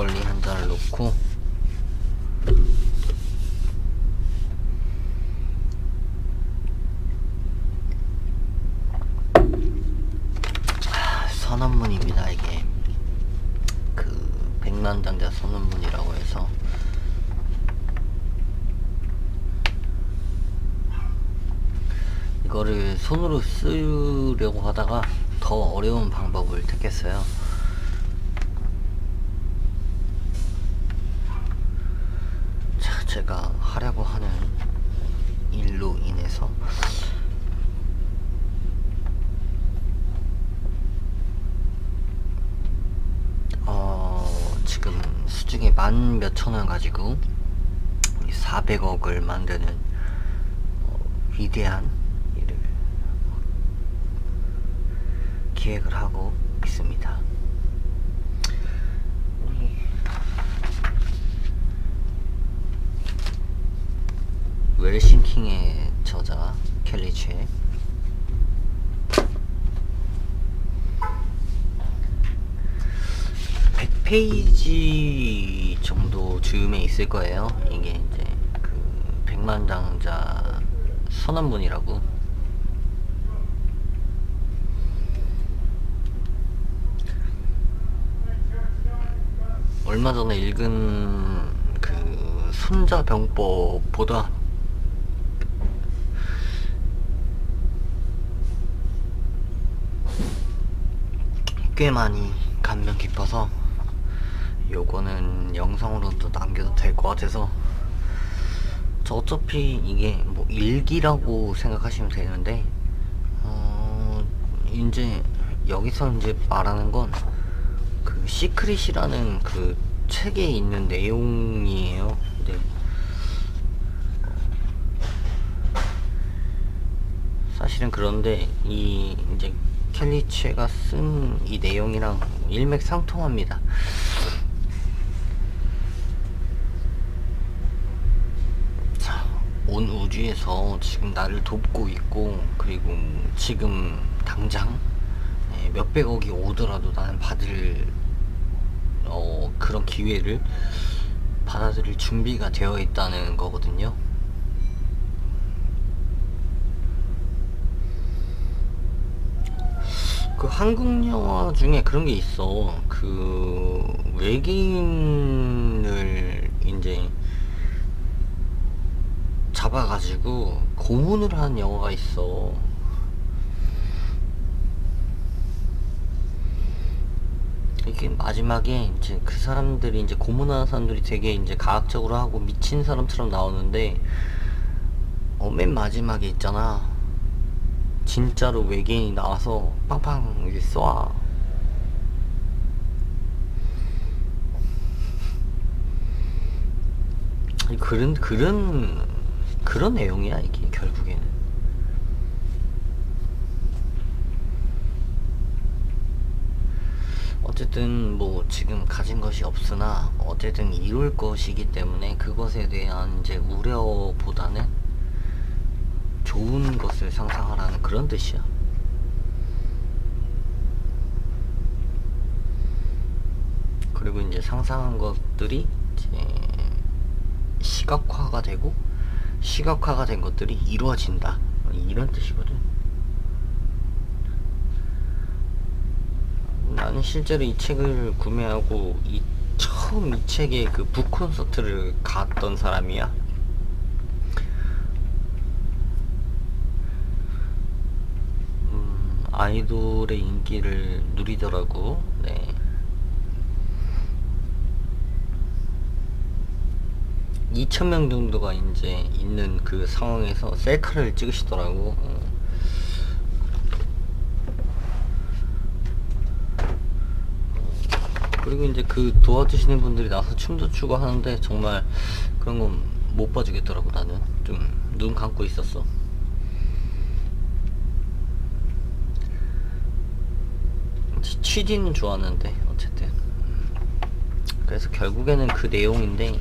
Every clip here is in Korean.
막걸리 한 잔을 놓고. 아, 선언문입니다 이게. 그 백만장자 선언문이라고 해서. 이거를 손으로 쓰려고 하다가 더 어려운 방법을 택했어요. 자, 제가 하려고 하는 일로 인해서 어, 지금 수중에 만 몇천 원 가지고 400억을 만드는 어, 위대한 일을 기획을 하고 있습니다. 웰싱킹의 저자 켈리 최1 0페이지 정도 즈음에 있을 거예요. 이게 이제 그 백만장자 선언문이라고 얼마 전에 읽은 그 손자병법보다 꽤 많이 감명 깊어서 요거는 영상으로도 남겨도 될 것 같아서 저 어차피 이게 뭐 일기라고 생각하시면 되는데 어 이제 여기서 이제 말하는 건 그 시크릿이라는 그 책에 있는 내용이에요. 네. 사실은 그런데 이 이제 켈리체가 쓴 이 내용이랑 일맥상통합니다. 자, 온 우주에서 지금 나를 돕고 있고 그리고 지금 당장 예, 몇백억이 오더라도 나는 받을 어, 그런 기회를 받아들일 준비가 되어 있다는 거거든요. 그 한국 영화 중에 그런 게 있어. 그 외계인을 이제 잡아가지고 고문을 하는 영화가 있어. 이게 마지막에 이제 그 사람들이 이제 고문하는 사람들이 되게 이제 가학적으로 하고 미친 사람처럼 나오는데 어, 맨 마지막에 있잖아. 진짜로 외계인이 나와서 빵빵 이렇게 쏴. 그런 그런 그런 내용이야 이게 결국에는. 어쨌든 뭐 지금 가진 것이 없으나 어쨌든 이룰 것이기 때문에 그것에 대한 이제 우려보다는 좋은 것을 상상하라는 그런 뜻이야. 그리고 이제 상상한 것들이 이제 시각화가 되고 시각화가 된 것들이 이루어진다. 이런 뜻이거든. 나는 실제로 이 책을 구매하고 이 처음 이 책의 그 북콘서트를 갔던 사람이야. 음, 아이돌의 인기를 누리더라고. 네. 이천 명 정도가 이제 있는 그 상황에서 셀카를 찍으시더라고. 어. 그리고 이제 그 도와주시는 분들이 나서 춤도 추고 하는데 정말 그런 건 못 봐주겠더라고 나는 좀 눈 감고 있었어. 취지는 좋았는데 어쨌든 그래서 결국에는 그 내용인데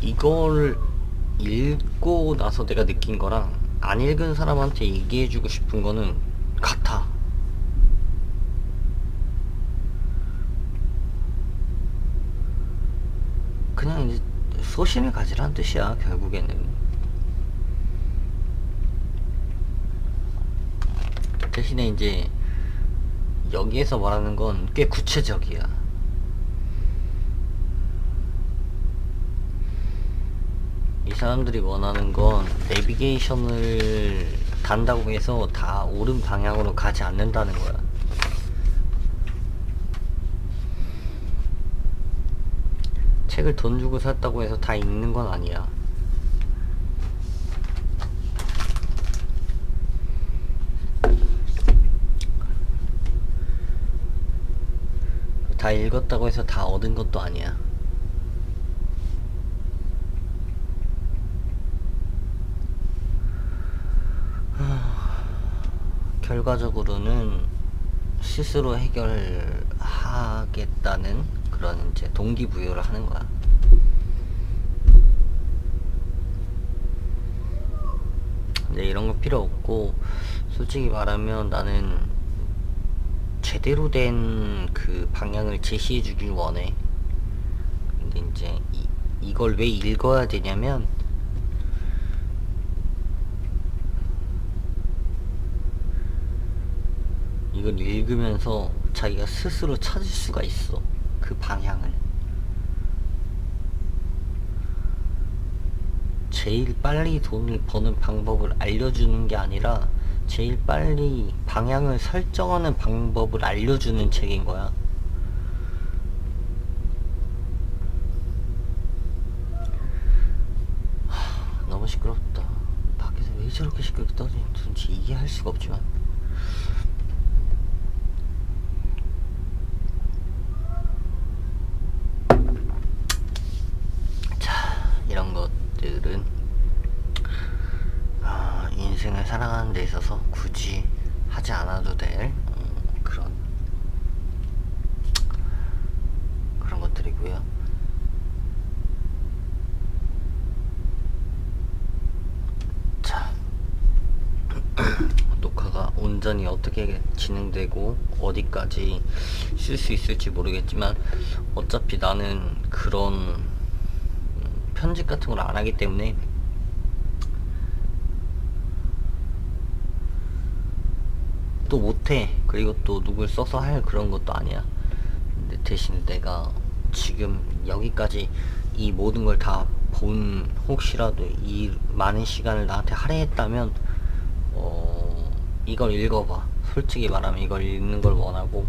이걸 읽고 나서 내가 느낀 거랑 안 읽은 사람한테 얘기해주고 싶은 거는 같아. 그냥 이제 소신을 가지라는 뜻이야 결국에는 대신에 이제 여기에서 말하는 건 꽤 구체적이야 이 사람들이 원하는 건 내비게이션을 단다고 해서 다 옳은 방향으로 가지 않는다는 거야 책을 돈 주고 샀다고 해서 다 읽는 건 아니야. 다 읽었다고 해서 다 얻은 것도 아니야. 하, 결과적으로는 스스로 해결하겠다는 그런 이제 동기부여를 하는 거야. 근데 이런 거 필요 없고 솔직히 말하면 나는 제대로 된 그 방향을 제시해 주길 원해. 근데 이제 이, 이걸 왜 읽어야 되냐면 이걸 읽으면서 자기가 스스로 찾을 수가 있어. 그 방향을. 제일 빨리 돈을 버는 방법을 알려주는 게 아니라 제일 빨리 방향을 설정하는 방법을 알려주는 책인 거야. 하, 너무 시끄럽다. 밖에서 왜 저렇게 시끄럽게 떠드는지 이해할 수가 없지만. 자, 이런 것들은 아, 인생을 살아가는 데 있어서 굳이 하지 않아도 될 음, 그런 그런 것들이고요. 자, 온전히 어떻게 진행되고 어디까지 쓸 수 있을지 모르겠지만 어차피 나는 그런 음, 편집 같은 걸 안 하기 때문에 또 못해. 그리고 또 누굴 써서 할 그런 것도 아니야. 근데 대신 내가 지금 여기까지 이 모든 걸 다 본 혹시라도 이 많은 시간을 나한테 할애했다면 어 이걸 읽어봐 솔직히 말하면 이걸 읽는 걸 원하고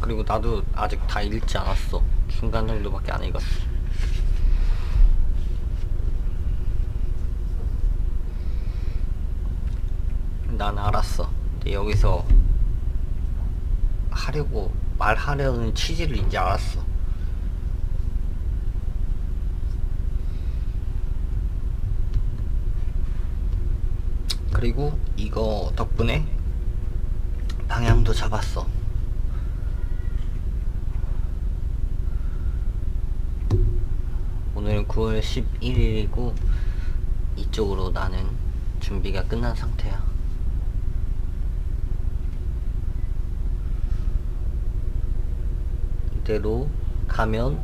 그리고 나도 아직 다 읽지 않았어 중간 정도밖에 안 읽었어 난 알았어. 여기서 하려고 말하려는 취지를 이제 알았어. 그리고 이거 덕분에 방향도 잡았어. 오늘은 9월 11일이고 이쪽으로 나는 준비가 끝난 상태야. 이대로 가면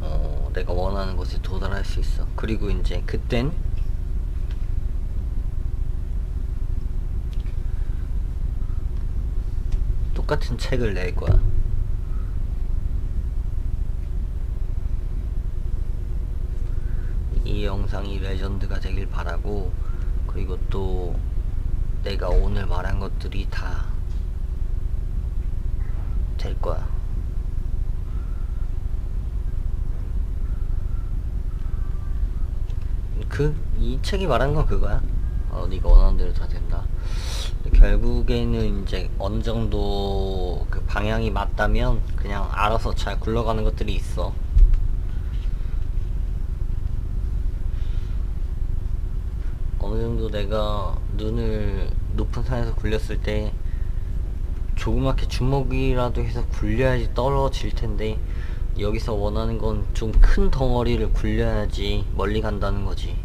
어, 내가 원하는 곳에 도달할 수 있어. 그리고 이제 그땐 똑같은 책을 낼 거야. 이 영상이 레전드가 되길 바라고 그리고 또 내가 오늘 말한 것들이 다 될 거야. 그 이 책이 말하는 건 그거야. 어, 네가 원하는 대로 다 된다. 결국에는 이제 어느 정도 그 방향이 맞다면 그냥 알아서 잘 굴러가는 것들이 있어. 어느 정도 내가 눈을 높은 산에서 굴렸을 때 조그맣게 주먹이라도 해서 굴려야지 떨어질 텐데 여기서 원하는 건 좀 큰 덩어리를 굴려야지 멀리 간다는 거지.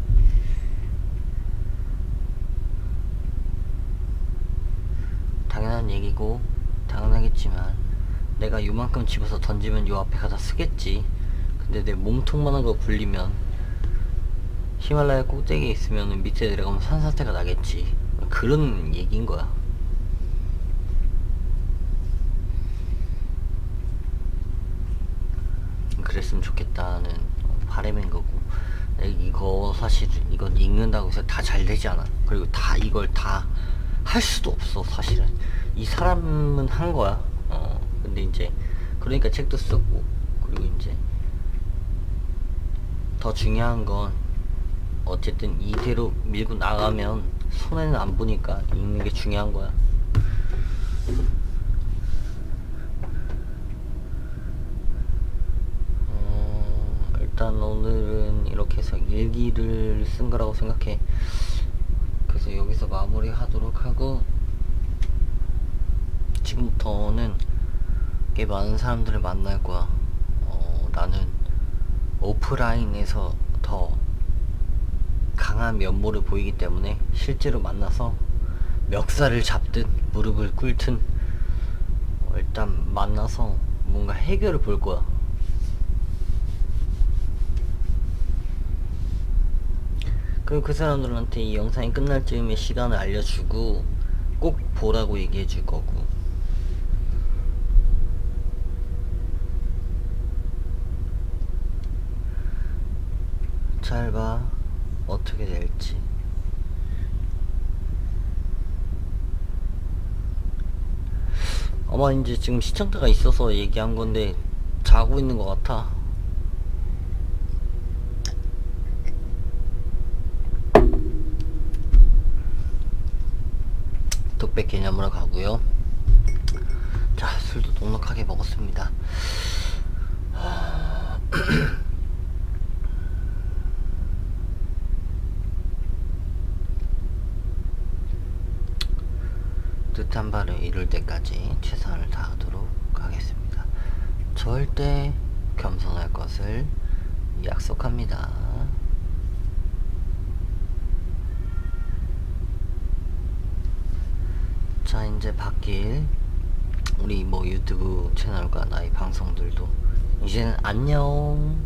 당연한 얘기고 당연하겠지만 내가 요만큼 집어서 던지면 요 앞에 가다 쓰겠지. 근데 내 몸통만한 거 굴리면 히말라야 꼭대기에 있으면 밑에 내려가면 산사태가 나겠지. 그런 얘기인 거야. 그랬으면 좋겠다는 바람인 거고. 이거 사실 이건 읽는다고 해서 다 잘 되지 않아. 그리고 다 이걸 다 할 수도 없어 사실은 이 사람은 한 거야 어 근데 이제 그러니까 책도 쓰고 그리고 이제 더 중요한 건 어쨌든 이대로 밀고 나가면 손해는 안 보니까 읽는 게 중요한 거야 어, 일단 오늘은 이렇게 해서 일기를 쓴 거라고 생각해. 그래서 여기서 마무리 하도록 하고, 지금부터는 꽤 많은 사람들을 만날 거야. 어, 나는 오프라인에서 더 강한 면모를 보이기 때문에 실제로 만나서 멱살을 잡든 무릎을 꿇든 어, 일단 만나서 뭔가 해결을 볼 거야. 그리고 그 사람들한테 이 영상이 끝날 즈음에 시간을 알려주고 꼭 보라고 얘기해 줄 거고 잘봐 어떻게 될지 아마 이제 지금 시청자가 있어서 얘기한 건데 자고 있는 것 같아 독백 개념으로 가고요. 자, 술도 넉넉하게 먹었습니다. 뜻한 바를 이룰 때까지 최선을 다하도록 하겠습니다. 절대 겸손할 것을 약속합니다. 자 이제 바뀔 우리 뭐 유튜브 채널과 나의 방송들도 이제는 안녕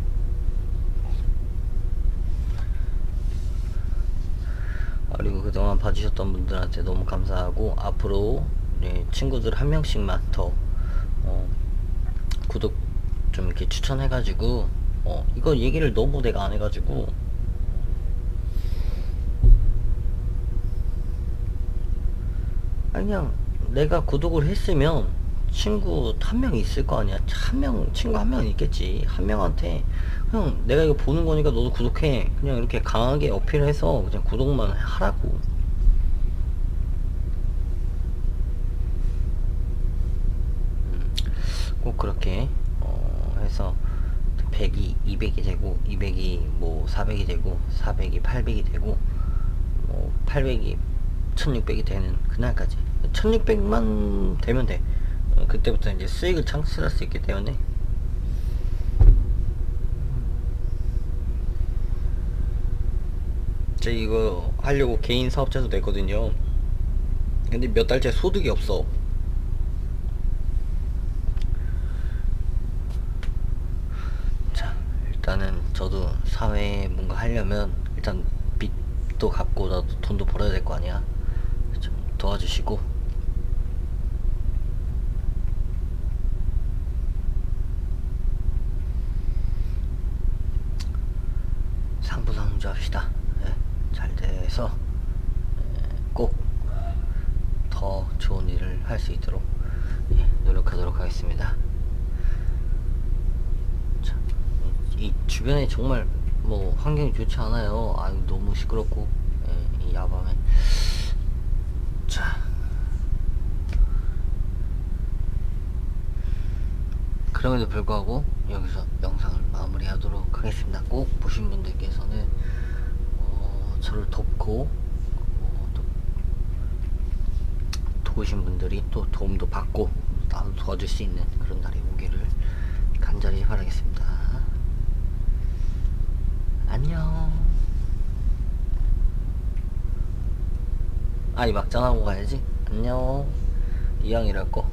그리고 그동안 봐주셨던 분들한테 너무 감사하고 앞으로 네, 친구들 한 명씩만 더 어, 구독 좀 이렇게 추천해가지고 어, 이거 얘기를 너무 내가 안 해가지고 그냥 내가 구독을 했으면 친구 한 명 있을 거 아니야. 한 명, 친구 한 명 있겠지. 한 명한테 그냥 내가 이거 보는 거니까 너도 구독해. 그냥 이렇게 강하게 어필해서 그냥 구독만 하라고. 음, 꼭 그렇게 어, 해서 100이 200이 되고 200이 뭐 400이 되고 400이 800이 되고 뭐 800이 1600이 되는 그날까지 1600만 되면 돼 어, 그때부터 이제 수익을 창출할 수 있기 때문에 제 이거 하려고 개인 사업자도 냈거든요. 근데 몇 달째 소득이 없어. 자 일단은 저도 사회에 뭔가 하려면 일단 빚도 갚고 나도 돈도 벌어야 될 거 아니야. 좀 도와주시고 상부상조 합시다 예, 잘 돼서 꼭 더 좋은 일을 할 수 있도록 예, 노력하도록 하겠습니다 자, 이 주변에 정말 뭐 환경이 좋지 않아요. 아유 너무 시끄럽고 예, 이 야밤에 자 그럼에도 불구하고 여기서 영상을 마무리하도록 하겠습니다. 꼭 보신 분들께서는 어, 저를 돕고 도우신 분들이 또 도움도 받고 나도 도와줄 수 있는 그런 날이 오기를 간절히 바라겠습니다. 안녕. 아니 막장하고 가야지. 안녕. 이왕이랄 거.